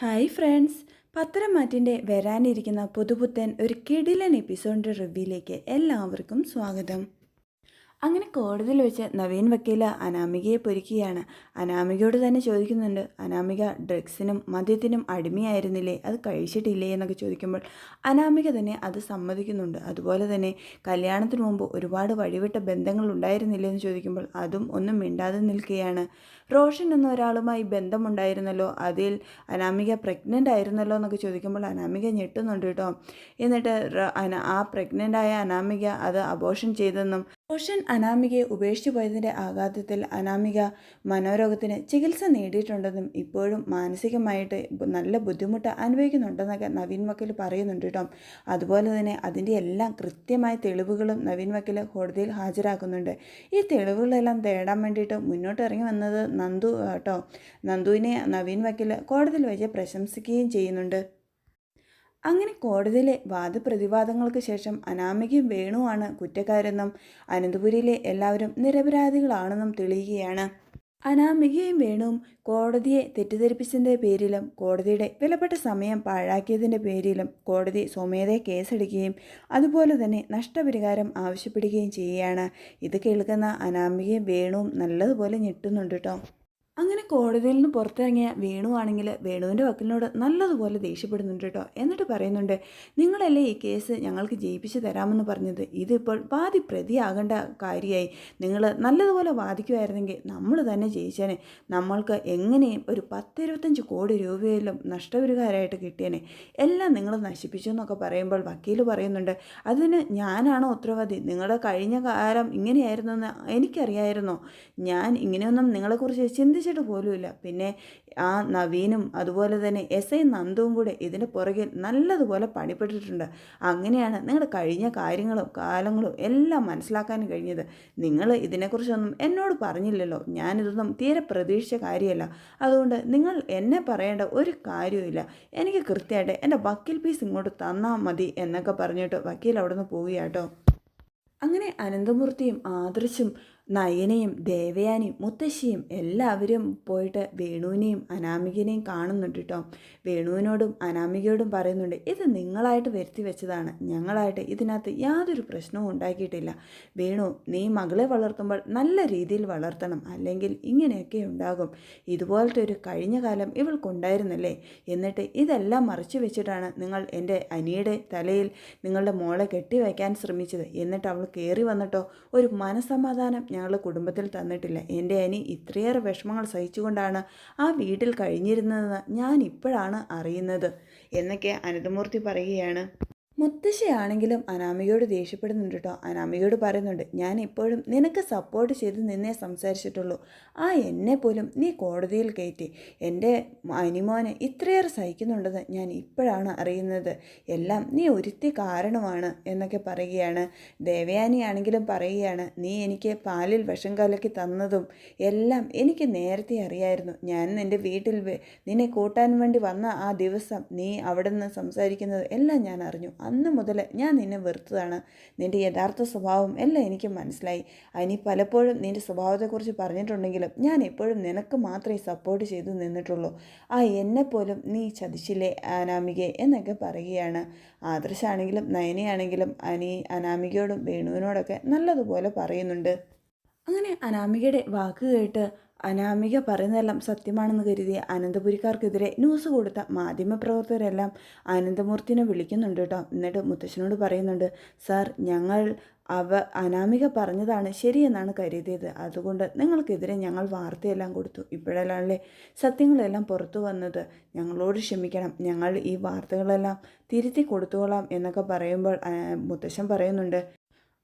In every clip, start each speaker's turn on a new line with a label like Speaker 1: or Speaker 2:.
Speaker 1: Hi friends. പത്രമാറ്റിന്റെ വരാനിരിക്കുന്ന പുതുപുത്തൻ ഒരു കിടിലൻ എപ്പിസോഡിന്റെ റിവ്യൂയിലേക്ക് എല്ലാവർക്കും സ്വാഗതം. അങ്ങനെ കോടതിയിൽ വെച്ച് നവീൻ വക്കീല അനാമികയെ പൊരിക്കുകയാണ്. അനാമികയോട് തന്നെ ചോദിക്കുന്നുണ്ട് അനാമിക ഡ്രഗ്സിനും മദ്യത്തിനും അടിമയായിരുന്നില്ലേ? അത് കഴിച്ചിട്ടില്ലേ? എന്നൊക്കെ ചോദിക്കുമ്പോൾ അനാമിക തന്നെ അത് സമ്മതിക്കുന്നുണ്ട്. അതുപോലെ തന്നെ കല്യാണത്തിന് മുമ്പ് ഒരുപാട് വഴിവിട്ട ബന്ധങ്ങൾ ഉണ്ടായിരുന്നില്ലേ എന്ന് ചോദിക്കുമ്പോൾ അതും ഒന്നും മിണ്ടാതെ നിൽക്കുകയാണ്. റോഷൻ എന്ന ഒരാളുമായി ബന്ധമുണ്ടായിരുന്നല്ലോ അതിൽ അനാമിക പ്രഗ്നന്റ് ആയിരുന്നല്ലോ എന്നൊക്കെ ചോദിക്കുമ്പോൾ അനാമിക ഞെട്ടുന്നുണ്ട് കേട്ടോ. എന്നിട്ട് ആ പ്രഗ്നന്റായ അനാമിക അത് അബോഷൻ ചെയ്തെന്നും റോഷൻ അനാമികയെ ഉപേക്ഷിച്ചു പോയതിന്റെ ആഘാതത്തിൽ അനാമിക മനോരോഗത്തിന് ചികിത്സ നേടിയിട്ടുണ്ടെന്നും ഇപ്പോഴും മാനസികമായിട്ട് നല്ല ബുദ്ധിമുട്ട് അനുഭവിക്കുന്നുണ്ടെന്നൊക്കെ നവീൻ വക്കീൽ പറയുന്നുണ്ട് കേട്ടോ. അതുപോലെ തന്നെ അതിന്റെ എല്ലാം കൃത്യമായ തെളിവുകളും നവീൻ വക്കീൽ കോടതിയിൽ ഹാജരാക്കുന്നുണ്ട്. ഈ തെളിവുകളെല്ലാം തേടാൻ വേണ്ടിയിട്ട് മുന്നോട്ട് ഇറങ്ങി വന്നത് നന്ദു കേട്ടോ. നന്ദുവിനെ നവീൻ വക്കീൽ കോടതിയിൽ വെച്ച് പ്രശംസിക്കുകയും ചെയ്യുന്നുണ്ട്. അങ്ങനെ കോടതിയിലെ വാദപ്രതിവാദങ്ങൾക്ക് ശേഷം അനാമികയും വേണുവാണ് കുറ്റക്കാരെന്നും അനന്തപുരിയിലെ എല്ലാവരും നിരപരാധികളാണെന്നും തെളിയുകയാണ്. അനാമികയും വേണുവും കോടതിയെ തെറ്റിദ്ധരിപ്പിച്ചതിന്റെ പേരിലും കോടതിയുടെ വിലപ്പെട്ട സമയം പാഴാക്കിയതിന്റെ പേരിലും കോടതി സ്വമേധയെ കേസെടുക്കുകയും അതുപോലെ തന്നെ നഷ്ടപരിഹാരം ആവശ്യപ്പെടുകയും ചെയ്യുകയാണ്. ഇത് കേൾക്കുന്ന അനാമികയും വേണുവും നല്ലതുപോലെ ഞെട്ടുന്നുണ്ട് കേട്ടോ. അങ്ങനെ കോടതിയിൽ നിന്ന് പുറത്തിറങ്ങിയ വേണുവാണെങ്കിൽ വേണുവിന്റെ വക്കീലിനോട് നല്ലതുപോലെ ദേഷ്യപ്പെടുന്നുണ്ട് കേട്ടോ. എന്നിട്ട് പറയുന്നുണ്ട് നിങ്ങളല്ലേ ഈ കേസ് ഞങ്ങൾക്ക് ജയിപ്പിച്ച് തരാമെന്ന് പറഞ്ഞത്? ഇതിപ്പോൾ വാദി പ്രതിയാകേണ്ട കാര്യമായി നിങ്ങൾ നല്ലതുപോലെ വാദിക്കുമായിരുന്നെങ്കിൽ നമ്മൾ തന്നെ ജയിച്ചേനെ. നമ്മൾക്ക് എങ്ങനെയും ഒരു പത്തിരുപത്തഞ്ച് കോടി രൂപയിലും നഷ്ടപരിഹാരമായിട്ട് കിട്ടിയേനെ. എല്ലാം നിങ്ങൾ നശിപ്പിച്ചു എന്നൊക്കെ പറയുമ്പോൾ വക്കീൽ പറയുന്നുണ്ട് അതിന് ഞാനാണോ ഉത്തരവാദി? നിങ്ങളുടെ കഴിഞ്ഞ കാലം ഇങ്ങനെയായിരുന്നെന്ന് എനിക്കറിയായിരുന്നോ. ഞാൻ ഇങ്ങനെയൊന്നും നിങ്ങളെക്കുറിച്ച് ചിന്തിച്ചിട്ട് പോലുമില്ല. പിന്നെ ആ നവീനും അതുപോലെ തന്നെ എസ് ഐ നന്ദുവും കൂടെ ഇതിന് പുറകിൽ നല്ലതുപോലെ പണിപ്പെട്ടിട്ടുണ്ട്. അങ്ങനെയാണ് നിങ്ങളുടെ കഴിഞ്ഞ കാര്യങ്ങളും കാലങ്ങളും എല്ലാം മനസ്സിലാക്കാൻ കഴിഞ്ഞത്. നിങ്ങൾ ഇതിനെക്കുറിച്ചൊന്നും എന്നോട് പറഞ്ഞില്ലല്ലോ. ഞാനിതൊന്നും തീരെ പ്രതീക്ഷിച്ച കാര്യമല്ല. അതുകൊണ്ട് നിങ്ങൾ എന്നെ പറയേണ്ട ഒരു കാര്യവുമില്ല. എനിക്ക് കൃത്യമായിട്ട് എന്റെ വക്കീൽ പീസ് ഇങ്ങോട്ട് തന്നാൽ മതി എന്നൊക്കെ പറഞ്ഞിട്ട് വക്കീൽ അവിടെ നിന്ന് പോവുകയാട്ടോ അങ്ങനെ അനന്തമൂർത്തിയും ആദർശും നയനയും ദേവയാനിയും മുത്തശ്ശിയും എല്ലാവരും പോയിട്ട് വേണുവിനെയും അനാമികനെയും കാണുന്നുണ്ട് കേട്ടോ വേണുവിനോടും അനാമികയോടും പറയുന്നുണ്ട് ഇത് നിങ്ങളായിട്ട് വരുത്തി വെച്ചതാണ്. ഞങ്ങളായിട്ട് ഇതിനകത്ത് യാതൊരു പ്രശ്നവും ഉണ്ടാക്കിയിട്ടില്ല. വേണു നീ മകളെ വളർത്തുമ്പോൾ നല്ല രീതിയിൽ വളർത്തണം. അല്ലെങ്കിൽ ഇങ്ങനെയൊക്കെ ഉണ്ടാകും. ഇതുപോലത്തെ ഒരു കഴിഞ്ഞ കാലം ഇവൾക്കുണ്ടായിരുന്നല്ലേ? എന്നിട്ട് ഇതെല്ലാം മറച്ചു വെച്ചിട്ടാണ് നിങ്ങൾ എന്റെ അനിയുടെ തലയിൽ നിങ്ങളുടെ മോളെ കെട്ടിവയ്ക്കാൻ ശ്രമിച്ചത്. എന്നിട്ട് അവൾ കയറി വന്നിട്ടോ ഒരു മനസമാധാനം ഞങ്ങൾ കുടുംബത്തിൽ തന്നിട്ടില്ല. എന്റെ അനി ഇത്രയേറെ വിഷമങ്ങൾ സഹിച്ചുകൊണ്ടാണ് ആ വീട്ടിൽ കഴിഞ്ഞിരുന്നതെന്ന് ഞാൻ ഇപ്പോഴാണ് അറിയുന്നത്. എന്നൊക്കെ അനന്തമൂർത്തി പറയുകയാണ്. മുത്തശ്ശിയാണെങ്കിലും അനാമികയോട് ദേഷ്യപ്പെടുന്നുണ്ട് കേട്ടോ. അനാമികയോട് പറയുന്നുണ്ട് ഞാൻ ഇപ്പോഴും നിനക്ക് സപ്പോർട്ട് ചെയ്ത് നിന്നെ സംസാരിച്ചിട്ടുള്ളൂ. ആ എന്നെ പോലും നീ കോടതിയിൽ കയറ്റി. എന്റെ അനിമോനെ ഇത്രയേറെ സഹിക്കുന്നുണ്ടെന്ന് ഞാൻ ഇപ്പോഴാണ് അറിയുന്നത്. എല്ലാം നീ ഒരുത്തി കാരണമാണ് എന്നൊക്കെ പറയുകയാണ്. ദേവയാനിയാണെങ്കിലും പറയുകയാണ് നീ എനിക്ക് പാലിൽ വിഷം കലക്കി തന്നതും എല്ലാം എനിക്ക് നേരത്തെ അറിയായിരുന്നു. ഞാൻ നിന്റെ വീട്ടിൽ നിന്നെ കൂട്ടാൻ വേണ്ടി വന്ന ആ ദിവസം നീ അവിടെ നിന്ന് സംസാരിക്കുന്നത് എല്ലാം ഞാൻ അറിഞ്ഞു. അന്ന് മുതൽ ഞാൻ നിന്നെ വെറുത്തതാണ്. നിന്റെ യഥാർത്ഥ സ്വഭാവം എല്ലാം എനിക്ക് മനസ്സിലായി. അനി പലപ്പോഴും നിന്റെ സ്വഭാവത്തെക്കുറിച്ച് പറഞ്ഞിട്ടുണ്ടെങ്കിലും ഞാൻ എപ്പോഴും നിനക്ക് മാത്രമേ സപ്പോർട്ട് ചെയ്തു നിന്നിട്ടുള്ളൂ. ആ എന്നെപ്പോലും നീ ചതിച്ചില്ലേ അനാമികയെ? എന്നൊക്കെ പറയുകയാണ്. ആദർശാണെങ്കിലും നയനയാണെങ്കിലും അനി അനാമികയോടും വേണുവിനോടൊക്കെ നല്ലതുപോലെ പറയുന്നുണ്ട്. അങ്ങനെ അനാമികയുടെ വാക്ക് കേട്ട് അനാമിക പറയുന്നതെല്ലാം സത്യമാണെന്ന് കരുതി അനന്തപുരിക്കാർക്കെതിരെ ന്യൂസ് കൊടുത്ത മാധ്യമപ്രവർത്തകരെല്ലാം അനന്തമൂർത്തിനെ വിളിക്കുന്നുണ്ട് കേട്ടോ. എന്നിട്ട് മുത്തശ്ശനോട് പറയുന്നുണ്ട് സാർ ഞങ്ങൾ അവ അനാമിക പറഞ്ഞതാണ് ശരിയെന്നാണ് കരുതിയത്. അതുകൊണ്ട് നിങ്ങൾക്കെതിരെ ഞങ്ങൾ വാർത്തയെല്ലാം കൊടുത്തു. ഇപ്പോഴല്ലേ സത്യങ്ങളെല്ലാം പുറത്തു വന്നത്. ഞങ്ങളോട് ക്ഷമിക്കണം. ഞങ്ങൾ ഈ വാർത്തകളെല്ലാം തിരുത്തി കൊടുത്തോളാം എന്നൊക്കെ പറയുമ്പോൾ മുത്തശ്ശൻ പറയുന്നുണ്ട്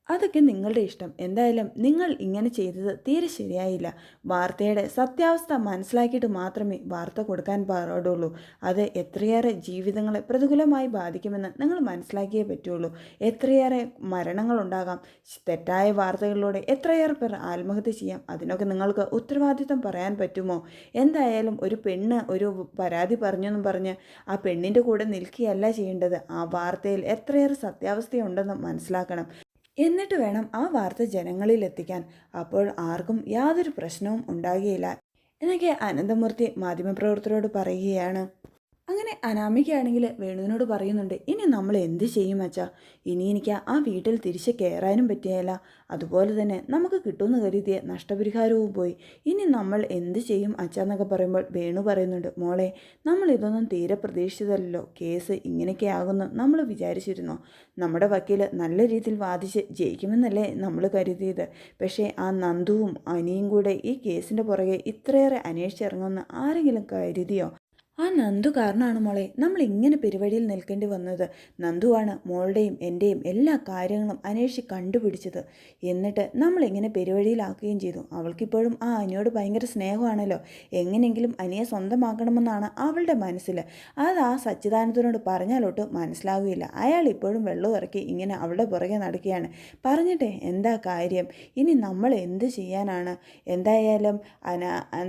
Speaker 1: അതൊക്കെ നിങ്ങളുടെ ഇഷ്ടം. എന്തായാലും നിങ്ങൾ ഇങ്ങനെ ചെയ്തത് തീരെ ശരിയായില്ല. വാർത്തയുടെ സത്യാവസ്ഥ മനസ്സിലാക്കിയിട്ട് മാത്രമേ വാർത്ത കൊടുക്കാൻ പാടുള്ളൂ. അത് എത്രയേറെ ജീവിതങ്ങളെ പ്രതികൂലമായി ബാധിക്കുമെന്ന് നിങ്ങൾ മനസ്സിലാക്കിയേ പറ്റുള്ളൂ. എത്രയേറെ മരണങ്ങളുണ്ടാകാം. തെറ്റായ വാർത്തകളിലൂടെ എത്രയേറെ പേർ ആത്മഹത്യ ചെയ്യാം. അതിനൊക്കെ നിങ്ങൾക്ക് ഉത്തരവാദിത്തം പറയാൻ പറ്റുമോ? എന്തായാലും ഒരു പെണ്ണ് ഒരു പരാതി പറഞ്ഞെന്നും പറഞ്ഞ് ആ പെണ്ണിന്റെ കൂടെ നിൽക്കുകയല്ല ചെയ്യേണ്ടത്. ആ വാർത്തയിൽ എത്രയേറെ സത്യാവസ്ഥയുണ്ടെന്ന് മനസ്സിലാക്കണം. എന്നിട്ട് വേണം ആ വാർത്ത ജനങ്ങളിൽ എത്തിക്കാൻ അപ്പോൾ ആർക്കും യാതൊരു പ്രശ്നവും ഉണ്ടാകുകയില്ല എന്നൊക്കെ അനന്തമൂർത്തി മാധ്യമപ്രവർത്തകരോട് പറയുകയാണ്. അങ്ങനെ അനാമികയാണെങ്കിൽ വേണുവിനോട് പറയുന്നുണ്ട് ഇനി നമ്മൾ എന്ത് ചെയ്യും അച്ഛാ? ഇനി എനിക്ക് ആ വീട്ടിൽ തിരിച്ച് കയറാനും പറ്റിയല്ല അതുപോലെ തന്നെ നമുക്ക് കിട്ടുമെന്ന് കരുതിയ നഷ്ടപരിഹാരവും പോയി. ഇനി നമ്മൾ എന്ത് ചെയ്യും അച്ഛാ എന്നൊക്കെ പറയുമ്പോൾ വേണു പറയുന്നുണ്ട് മോളെ നമ്മൾ ഇതൊന്നും തീരെ പ്രതീക്ഷിച്ചതല്ലോ കേസ് ഇങ്ങനെയൊക്കെ ആകുന്നു നമ്മൾ വിചാരിച്ചിരുന്നോ? നമ്മുടെ വക്കീൽ നല്ല രീതിയിൽ വാദിച്ച് ജയിക്കുമെന്നല്ലേ നമ്മൾ കരുതിയത്. പക്ഷേ ആ നന്ദുവും അനിയും കൂടെ ഈ കേസിന്റെ പുറകെ ഇത്രയേറെ അന്വേഷിച്ചിറങ്ങുമെന്ന് ആരെങ്കിലും കരുതിയോ? ആ നന്ദു കാരണമാണ് മോളെ. നമ്മൾ ഇങ്ങനെ പെരുവഴിയിൽ നിൽക്കേണ്ടി വന്നത്. നന്ദുവാണ് മോളുടെയും എന്റെയും എല്ലാ കാര്യങ്ങളും അന്വേഷിച്ച് കണ്ടുപിടിച്ചത്. എന്നിട്ട് നമ്മൾ ഇങ്ങനെ പെരുവഴിയിലാക്കുകയും ചെയ്തു. അവൾക്കിപ്പോഴും ആ അനിയോട് ഭയങ്കര സ്നേഹമാണല്ലോ. എങ്ങനെയെങ്കിലും അനിയെ സ്വന്തമാക്കണമെന്നാണ് അവളുടെ മനസ്സിൽ അത് ആ സച്ചിദാനന്ദനോട് പറഞ്ഞാലോട്ട് മനസ്സിലാവുകയില്ല. അയാൾ ഇപ്പോഴും വെള്ളം ഇറക്കി ഇങ്ങനെ അവളുടെ പുറകെ നടക്കുകയാണ്. പറഞ്ഞിട്ടെ എന്താ കാര്യം? ഇനി നമ്മൾ എന്ത് ചെയ്യാനാണ്? എന്തായാലും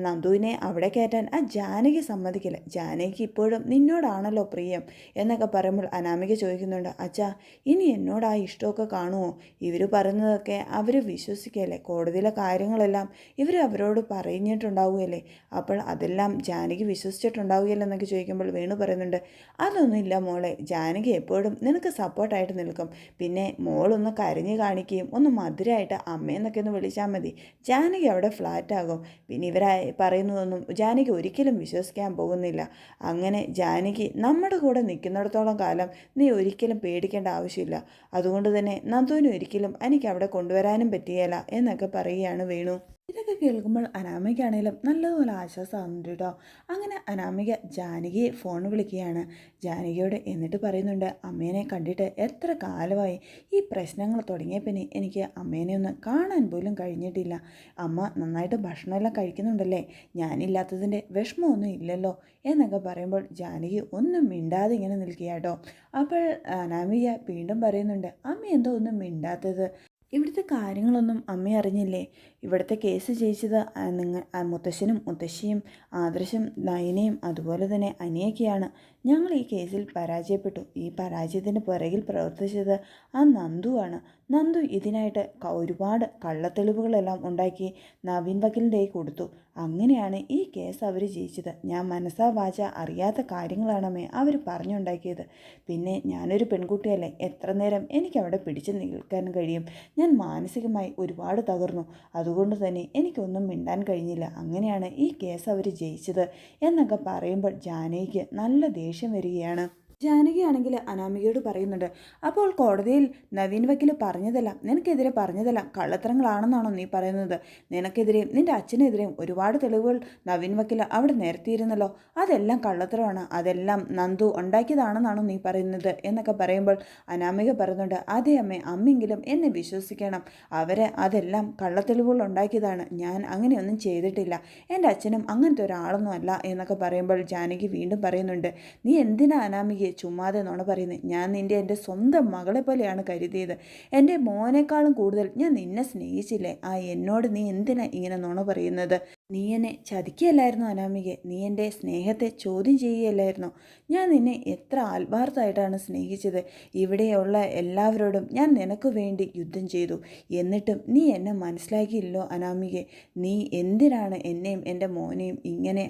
Speaker 1: നന്ദുവിനെ അവിടെ കയറ്റാൻ ആ ജാനകി സമ്മതിക്കില്ല. ജാനകിക്ക് ഇപ്പോഴും നിന്നോടാണല്ലോ പ്രിയം എന്നൊക്കെ പറയുമ്പോൾ അനാമിക ചോദിക്കുന്നുണ്ട് അച്ഛാ ഇനി എന്നോട് ആ ഇഷ്ടമൊക്കെ കാണുമോ ഇവർ പറയുന്നതൊക്കെ അവർ വിശ്വസിക്കുകയല്ലേ? കോടതിയിലെ കാര്യങ്ങളെല്ലാം ഇവർ അവരോട് പറഞ്ഞിട്ടുണ്ടാവുകയല്ലേ? അപ്പോൾ അതെല്ലാം ജാനകി വിശ്വസിച്ചിട്ടുണ്ടാവുകയല്ലോ എന്നൊക്കെ ചോദിക്കുമ്പോൾ വേണു പറയുന്നുണ്ട് അതൊന്നുമില്ല മോളെ ജാനകി എപ്പോഴും നിനക്ക് സപ്പോർട്ടായിട്ട് നിൽക്കും. പിന്നെ മോളൊന്ന് കരഞ്ഞു കാണിക്കുകയും ഒന്ന് മധുരമായിട്ട് അമ്മയെന്നൊക്കെ ഒന്ന് വിളിച്ചാൽ മതി. ജാനകി അവിടെ ഫ്ലാറ്റാകും. പിന്നെ ഇവരായി പറയുന്നതൊന്നും ജാനകി ഒരിക്കലും വിശ്വസിക്കാൻ പോകുന്നില്ല. അങ്ങനെ ജാനകി നമ്മുടെ കൂടെ നിൽക്കുന്നിടത്തോളം കാലം നീ ഒരിക്കലും പേടിക്കേണ്ട ആവശ്യമില്ല. അതുകൊണ്ട് തന്നെ നന്ദുവിന് ഒരിക്കലും എനിക്ക് അവിടെ കൊണ്ടുവരാനും പറ്റിയല്ല എന്നൊക്കെ പറയുകയാണ് വേണു. ഇതൊക്കെ കേൾക്കുമ്പോൾ അനാമികയാണെങ്കിലും നല്ലതുപോലെ ആശ്വാസമാകുന്നുണ്ട് കേട്ടോ. അങ്ങനെ അനാമിക ജാനകിയെ ഫോൺ വിളിക്കുകയാണ്. ജാനകിയോട് എന്നിട്ട് പറയുന്നുണ്ട് അമ്മേനെ കണ്ടിട്ട് എത്ര കാലമായി ഈ പ്രശ്നങ്ങൾ തുടങ്ങിയ പിന്നെ എനിക്ക് അമ്മേനെ ഒന്ന് കാണാൻ പോലും കഴിഞ്ഞിട്ടില്ല. അമ്മ നന്നായിട്ട് ഭക്ഷണമെല്ലാം കഴിക്കുന്നുണ്ടല്ലേ? ഞാനില്ലാത്തതിന്റെ വിഷമമൊന്നും ഇല്ലല്ലോ. എന്നൊക്കെ പറയുമ്പോൾ ജാനകി ഒന്നും മിണ്ടാതെ ഇങ്ങനെ നിൽക്കുക കേട്ടോ. അപ്പോൾ അനാമിക വീണ്ടും പറയുന്നുണ്ട് അമ്മ എന്തോ ഒന്നും മിണ്ടാത്തത്? ഇവിടുത്തെ കാര്യങ്ങളൊന്നും അമ്മ അറിഞ്ഞില്ലേ? ഇവിടുത്തെ കേസ് ജയിച്ചത് നിങ്ങൾ മുത്തശ്ശനും മുത്തശ്ശിയും ആദർശം നയനയും അതുപോലെ തന്നെ അനിയൊക്കെയാണ് ഞങ്ങൾ ഈ കേസിൽ പരാജയപ്പെട്ടു. ഈ പരാജയത്തിന് പുറകിൽ പ്രവർത്തിച്ചത് ആ നന്ദുവാണ്. നന്ദു ഇതിനായിട്ട് ഒരുപാട് കള്ളത്തെളിവുകളെല്ലാം ഉണ്ടാക്കി നവീൻ വക്കീലിന്റെ കൊടുത്തു. അങ്ങനെയാണ് ഈ കേസ് അവർ ജയിച്ചത്. ഞാൻ മനസ്സാ വാച അറിയാത്ത കാര്യങ്ങളാണമേ അവർ പറഞ്ഞുണ്ടാക്കിയത്. പിന്നെ ഞാനൊരു പെൺകുട്ടിയല്ലേ എത്ര നേരം എനിക്കവിടെ പിടിച്ചു നിൽക്കാൻ കഴിയും? ഞാൻ മാനസികമായി ഒരുപാട് തകർന്നു. അതുകൊണ്ട് തന്നെ എനിക്കൊന്നും മിണ്ടാൻ കഴിഞ്ഞില്ല. അങ്ങനെയാണ് ഈ കേസ് അവർ ജയിച്ചത്. എന്നൊക്കെ പറയുമ്പോൾ ജാനകിക്ക് നല്ല ദേഷ്യം വരികയാണ്. ജാനകിയാണെങ്കിൽ അനാമികയോട് പറയുന്നുണ്ട് അപ്പോൾ കോടതിയിൽ നവീൻ വക്കീൽ പറഞ്ഞതെല്ലാം നിനക്കെതിരെ പറഞ്ഞതെല്ലാം കള്ളത്തരങ്ങളാണെന്നാണോ നീ പറയുന്നത്? നിനക്കെതിരെയും നിന്റെ അച്ഛനെതിരെയും ഒരുപാട് തെളിവുകൾ നവീൻ വക്കീൽ അവിടെ നിരത്തിയിരുന്നല്ലോ. അതെല്ലാം കള്ളത്തരമാണ്. അതെല്ലാം നന്ദു ഉണ്ടാക്കിയതാണെന്നാണോ നീ പറയുന്നത്? എന്നൊക്കെ പറയുമ്പോൾ അനാമിക പറയുന്നുണ്ട് അതേ അമ്മേ അമ്മെങ്കിലും എന്നെ വിശ്വസിക്കണം. അവരെ അതെല്ലാം കള്ളത്തെളിവുകൾ ഉണ്ടാക്കിയതാണ്. ഞാൻ അങ്ങനെയൊന്നും ചെയ്തിട്ടില്ല. എന്റെ അച്ഛനും അങ്ങനത്തെ ഒരാളൊന്നും അല്ല എന്നൊക്കെ പറയുമ്പോൾ ജാനകി വീണ്ടും പറയുന്നുണ്ട് നീ എന്തിനാ അനാമിക ചുമ്മാതെ നുണ പറയുന്നത് ഞാൻ നിന്റെ എന്റെ സ്വന്തം മകളെ പോലെയാണ് കരുതിയത്. എന്റെ മോനേക്കാളും കൂടുതൽ ഞാൻ നിന്നെ സ്നേഹിച്ചില്ലേ? ആ എന്നോട് നീ എന്തിനാ ഇങ്ങനെ നുണ പറയുന്നത്? നീ എന്നെ ചതിക്കുകയല്ലായിരുന്നു അനാമികെ? നീ എന്റെ സ്നേഹത്തെ ചോദ്യം ചെയ്യുകയല്ലായിരുന്നോ? ഞാൻ നിന്നെ എത്ര ആത്മാർത്ഥമായിട്ടാണ് സ്നേഹിച്ചത്? ഇവിടെയുള്ള എല്ലാവരോടും ഞാൻ നിനക്ക് വേണ്ടി യുദ്ധം ചെയ്തു. എന്നിട്ടും നീ എന്നെ മനസ്സിലാക്കിയില്ലോ അനാമികെ. നീ എന്തിനാണ് എന്നെയും എന്റെ മോനെയും ഇങ്ങനെ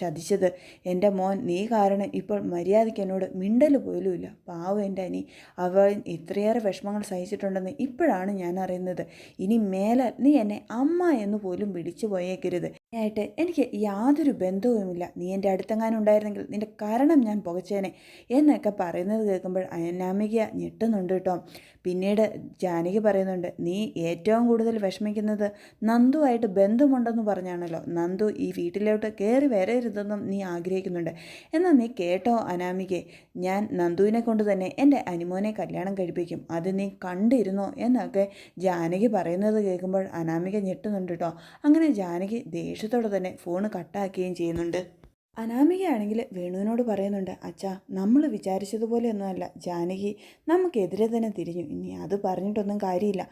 Speaker 1: ചതിച്ചത്. എന്റെ മോൻ നീ കാരണം ഇപ്പോൾ മര്യാദയ്ക്ക് എന്നോട് മിണ്ടൽ പോലുമില്ല. പാവം എന്റെ അനി. അവൻ ഇത്രയേറെ വിഷമങ്ങൾ സഹിച്ചിട്ടുണ്ടെന്ന് ഇപ്പോഴാണ് ഞാൻ അറിയുന്നത്. ഇനി മേലെ നീ എന്നെ അമ്മ എന്ന് പോലും വിളിച്ചു പോയേക്കരുത്. ആയിട്ട് എനിക്ക് യാതൊരു ബന്ധവുമില്ല. നീ എന്റെ അടുത്തെങ്ങാനും ഉണ്ടായിരുന്നെങ്കിൽ നിന്റെ കാരണം ഞാൻ പുകച്ചേനെ എന്നൊക്കെ പറയുന്നത് കേൾക്കുമ്പോൾ അനാമിക ഞെട്ടുന്നുണ്ട് കേട്ടോ. പിന്നീട് ജാനകി പറയുന്നുണ്ട് നീ ഏറ്റവും കൂടുതൽ വിഷമിക്കുന്നത് നന്ദുവായിട്ട് ബന്ധമുണ്ടെന്ന് പറഞ്ഞാണല്ലോ. നന്ദു ഈ വീട്ടിലോട്ട് കയറി വരരുതെന്നും നീ ആഗ്രഹിക്കുന്നുണ്ട്. എന്നാൽ നീ കേട്ടോ അനാമികെ ഞാൻ നന്ദുവിനെ കൊണ്ട് തന്നെ എന്റെ അനുമോനെ കല്യാണം കഴിപ്പിക്കും. അത് നീ കണ്ടിരുന്നോ? എന്നൊക്കെ ജാനകി പറയുന്നത് കേൾക്കുമ്പോൾ അനാമിക ഞെട്ടുന്നുണ്ട് കേട്ടോ. അങ്ങനെ ജാനകി ദേഷ്യത്തോടെ തന്നെ ഫോൺ കട്ടാക്കുകയും ചെയ്യുന്നുണ്ട്. അനാമികയാണെങ്കിൽ വേണുവിനോട് പറയുന്നുണ്ട് അച്ഛാ നമ്മൾ വിചാരിച്ചതുപോലെയൊന്നുമല്ല. ജാനകി നമുക്കെതിരെ തന്നെ തിരിഞ്ഞു. ഇനി അത് പറഞ്ഞിട്ടൊന്നും കാര്യമില്ല.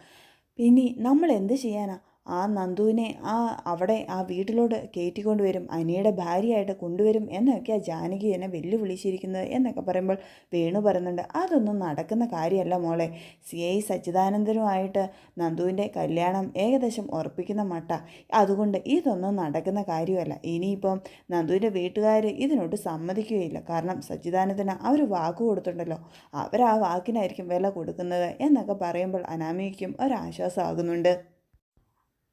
Speaker 1: ഇനി നമ്മൾ എന്ത് ചെയ്യാനാ? ആ നന്ദുവിനെ ആ അവിടെ ആ വീട്ടിലോട്ട് കയറ്റിക്കൊണ്ട് വരും അനിയുടെ ഭാര്യയായിട്ട് കൊണ്ടുവരും എന്നൊക്കെയാണ് ജാനകി എന്നെ വെല്ലുവിളിച്ചിരിക്കുന്നത് എന്നൊക്കെ പറയുമ്പോൾ വേണു പറയുന്നുണ്ട്. അതൊന്നും നടക്കുന്ന കാര്യമല്ല മോളെ. സി ഐ സച്ചിദാനന്ദനുമായിട്ട് നന്ദുവിന്റെ കല്യാണം ഏകദേശം ഉറപ്പിക്കുന്ന മട്ട. അതുകൊണ്ട് ഇതൊന്നും നടക്കുന്ന കാര്യമല്ല. ഇനിയിപ്പം നന്ദുവിന്റെ വീട്ടുകാർ ഇതിനോട്ട് സമ്മതിക്കുകയില്ല. കാരണം സച്ചിദാനന്ദന് അവർ വാക്ക് കൊടുത്തിട്ടുണ്ടല്ലോ. അവർ ആ വാക്കിനായിരിക്കും വില കൊടുക്കുന്നത് എന്നൊക്കെ പറയുമ്പോൾ അനാമികയ്ക്കും ഒരാശ്വാസമാകുന്നുണ്ട്.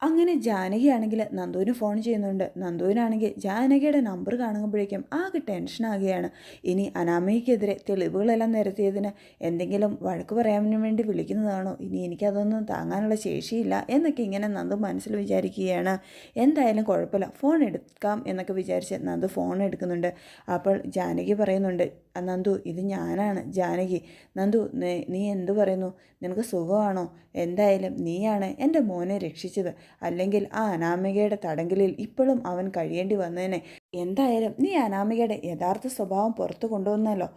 Speaker 1: അങ്ങനെ ജാനകിയാണെങ്കിൽ നന്ദുവിന് ഫോൺ ചെയ്യുന്നുണ്ട്. നന്ദുവിനാണെങ്കിൽ ജാനകിയുടെ നമ്പർ കാണുമ്പോഴേക്കും ആകെ ടെൻഷനാകുകയാണ് ഇനി അനാമയ്ക്കെതിരെ തെളിവുകളെല്ലാം നിരത്തിയതിന് എന്തെങ്കിലും വഴക്ക് പറയാൻ വേണ്ടി വിളിക്കുന്നതാണോ? ഇനി എനിക്കതൊന്നും താങ്ങാനുള്ള ശേഷിയില്ല എന്നൊക്കെ ഇങ്ങനെ നന്ദു മനസ്സിൽ വിചാരിക്കുകയാണ്. എന്തായാലും കുഴപ്പമില്ല. ഫോൺ എടുക്കാം എന്നൊക്കെ വിചാരിച്ച് നന്ദു ഫോൺ എടുക്കുന്നുണ്ട്. അപ്പോൾ ജാനകി പറയുന്നുണ്ട് നന്ദു ഇത് ഞാനാണ് ജാനകി. നന്ദു നീ എന്തു പറയുന്നു? നിനക്ക് സുഖമാണോ? എന്തായാലും നീയാണ് എന്റെ മോനെ രക്ഷിച്ചത്. അല്ലെങ്കിൽ ആ അനാമികയുടെ തടങ്കലിൽ ഇപ്പോഴും അവൻ കഴിയേണ്ടി വന്നതിനെ എന്തായാലും നീ അനാമികയുടെ യഥാർത്ഥ സ്വഭാവം പുറത്തു കൊണ്ടുവന്നല്ലോ.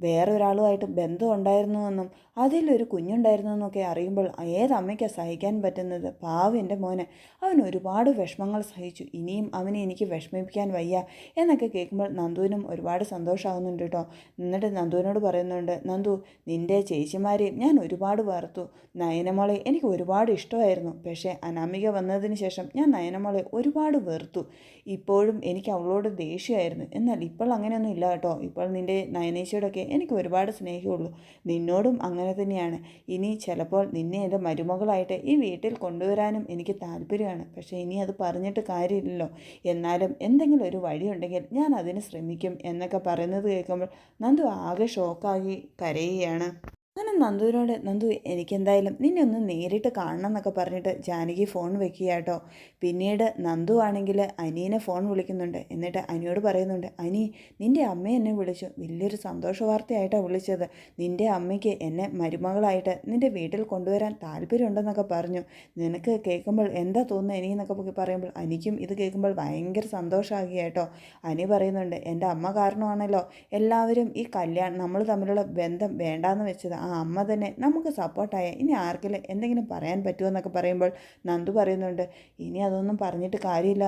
Speaker 1: വേറൊരാളുമായിട്ട് ബന്ധം ഉണ്ടായിരുന്നുവെന്നും അതിലൊരു കുഞ്ഞുണ്ടായിരുന്നു എന്നൊക്കെ അറിയുമ്പോൾ ഏതമ്മയ്ക്കാണ് സഹിക്കാൻ പറ്റുന്നത്? പാവ് എന്റെ മോനെ. അവൻ ഒരുപാട് വിഷമങ്ങൾ സഹിച്ചു. ഇനിയും അവനെ എനിക്ക് വിഷമിപ്പിക്കാൻ വയ്യ എന്നൊക്കെ കേൾക്കുമ്പോൾ നന്ദുവിനും ഒരുപാട് സന്തോഷമാകുന്നുണ്ട് കേട്ടോ. എന്നിട്ട് നന്ദുവിനോട് പറയുന്നുണ്ട് നന്ദു നിന്റെ ചേച്ചിമാരെയും ഞാൻ ഒരുപാട് വാർത്തു. നയനമോളെ എനിക്ക് ഒരുപാട് ഇഷ്ടമായിരുന്നു. പക്ഷേ അനാമിക വന്നതിന് ശേഷം ഞാൻ നയനമോളെ ഒരുപാട് വെറുത്തു. ഇപ്പോഴും എനിക്ക് അവളോട് ദേഷ്യമായിരുന്നു. എന്നാൽ ഇപ്പോൾ അങ്ങനെയൊന്നും ഇല്ല കേട്ടോ. ഇപ്പോൾ നിന്റെ നയനേശ്വരൊക്കെ എനിക്ക് ഒരുപാട് സ്നേഹമുള്ളൂ. നിന്നോടും അങ്ങനെ തന്നെയാണ്. ഇനി ചിലപ്പോൾ നിന്നെ എന്റെ മരുമകളായിട്ട് ഈ വീട്ടിൽ കൊണ്ടുവരാനും എനിക്ക് താല്പര്യമാണ്. പക്ഷേ ഇനി അത് പറഞ്ഞിട്ട് കാര്യമില്ലല്ലോ. എന്നാലും എന്തെങ്കിലും ഒരു വഴിയുണ്ടെങ്കിൽ ഞാൻ അതിന് ശ്രമിക്കും എന്നൊക്കെ പറയുന്നത് കേൾക്കുമ്പോൾ നന്ദു ആകെ ഷോക്കായി കരയുകയാണ്. അങ്ങനെ നന്ദുവിനോട് നന്ദു എനിക്കെന്തായാലും നിന്നെ ഒന്ന് നേരിട്ട് കാണണം എന്നൊക്കെ പറഞ്ഞിട്ട് ജാനകി ഫോൺ വെക്കുക കേട്ടോ പിന്നീട് നന്ദു ആണെങ്കിൽ അനീനെ ഫോൺ വിളിക്കുന്നുണ്ട്. എന്നിട്ട് അനിയോട് പറയുന്നുണ്ട് അനി നിന്റെ അമ്മ എന്നെ വിളിച്ചു. വലിയൊരു സന്തോഷ വാർത്തയായിട്ടാണ് വിളിച്ചത്. നിന്റെ അമ്മയ്ക്ക് എന്നെ മരുമകളായിട്ട് നിന്റെ വീട്ടിൽ കൊണ്ടുവരാൻ താല്പര്യമുണ്ടെന്നൊക്കെ പറഞ്ഞു. നിനക്ക് കേൾക്കുമ്പോൾ എന്താ തോന്നുന്നത് അനി എന്നൊക്കെ പറയുമ്പോൾ അനിക്കും ഇത് കേൾക്കുമ്പോൾ ഭയങ്കര സന്തോഷമാകുക കേട്ടോ അനി പറയുന്നുണ്ട് എന്റെ അമ്മ കാരണമാണല്ലോ എല്ലാവരും ഈ കല്യാണം നമ്മൾ തമ്മിലുള്ള ബന്ധം വേണ്ടാന്ന് വെച്ചത്. ആ അമ്മ തന്നെ നമുക്ക് സപ്പോർട്ടായ ഇനി ആർക്കെങ്കിലും എന്തെങ്കിലും പറയാൻ പറ്റുമോ എന്നൊക്കെ പറയുമ്പോൾ നന്ദു പറയുന്നുണ്ട് ഇനി അതൊന്നും പറഞ്ഞിട്ട് കാര്യമില്ല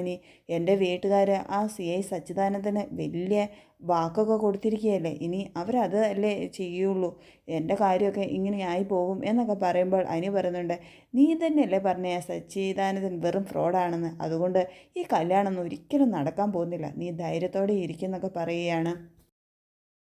Speaker 1: ഇനി എന്റെ വീട്ടുകാർ ആ സി ഐ സച്ചിദാനന്ദന് വലിയ വാക്കൊക്കെ കൊടുത്തിരിക്കുകയല്ലേ? ഇനി അവരത് അല്ലേ ചെയ്യുള്ളൂ? എന്റെ കാര്യമൊക്കെ ഇങ്ങനെ ആയി പോകും എന്നൊക്കെ പറയുമ്പോൾ അനി പറയുന്നുണ്ട് നീ തന്നെയല്ലേ പറഞ്ഞ സച്ചിദാനന്ദൻ വെറും ഫ്രോഡാണെന്ന്? അതുകൊണ്ട് ഈ കല്യാണമൊന്നും ഒരിക്കലും നടക്കാൻ പോകുന്നില്ല. നീ ധൈര്യത്തോടെ ഇരിക്കുന്നൊക്കെ പറയുകയാണ്.